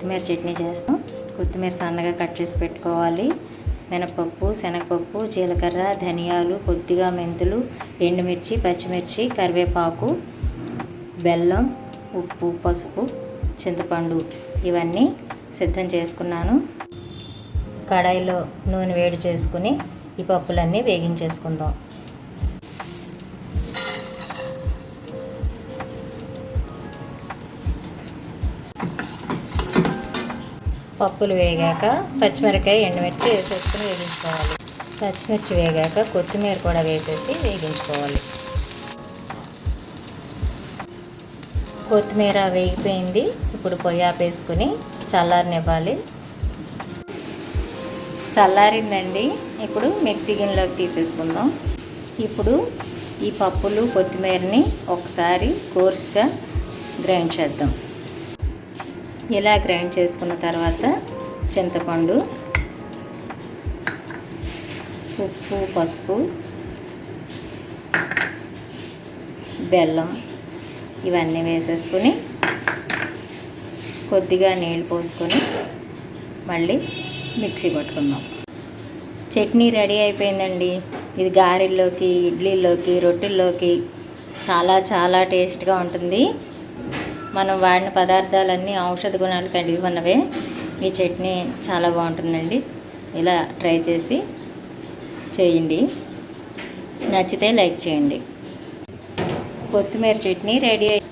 కొత్తిమీర చట్నీ చేస్తాం. కొత్తిమీర సన్నగా కట్ చేసి పెట్టుకోవాలి. మినపప్పు శనగపప్పు జీలకర్ర ధనియాలు కొద్దిగా మెంతులు ఎండుమిర్చి పచ్చిమిర్చి కరివేపాకు బెల్లం ఉప్పు పసుపు చింతపండు ఇవన్నీ సిద్ధం చేసుకున్నాను. కడాయిలో నూనె వేడి చేసుకుని ఈ పప్పులన్నీ వేగించేసుకుందాం. పప్పులు వేగాక పచ్చిమిరకాయ ఎండుమిర్చి వేసేసుకుని వేగించుకోవాలి. పచ్చిమిర్చి వేగాక కొత్తిమీర కూడా వేసేసి వేగించుకోవాలి. కొత్తిమీర వేగిపోయింది. ఇప్పుడు పొయ్యి ఆపేసుకుని చల్లారనివ్వాలి. చల్లారిందండి. ఇప్పుడు మిక్సీ గిన్నెలోకి తీసేసుకుందాం. ఇప్పుడు ఈ పప్పులు కొత్తిమీరని ఒకసారి కోర్స్గా గ్రైండ్ చేద్దాం. ఇలా గ్రైండ్ చేసుకున్న తర్వాత చింతపండు ఉప్పు పసుపు బెల్లం ఇవన్నీ వేసేసుకుని కొద్దిగా నీళ్ళు పోసుకొని మళ్ళీ మిక్సీ కొట్టుకుందాం చట్నీ రెడీ అయిపోయిందండి. ఇది గారెల్లోకి ఇడ్లీలోకి రొట్టెల్లోకి చాలా చాలా టేస్ట్గా ఉంటుంది. మనం వాడిన పదార్థాలన్నీ ఔషధ గుణాలు కలిగి ఉన్నవే. ఈ చట్నీ చాలా బాగుంటుందండి. ఇలా ట్రై చేసి చేయండి. నచ్చితే లైక్ చేయండి. కొత్తిమీర చట్నీ రెడీ అయ్యి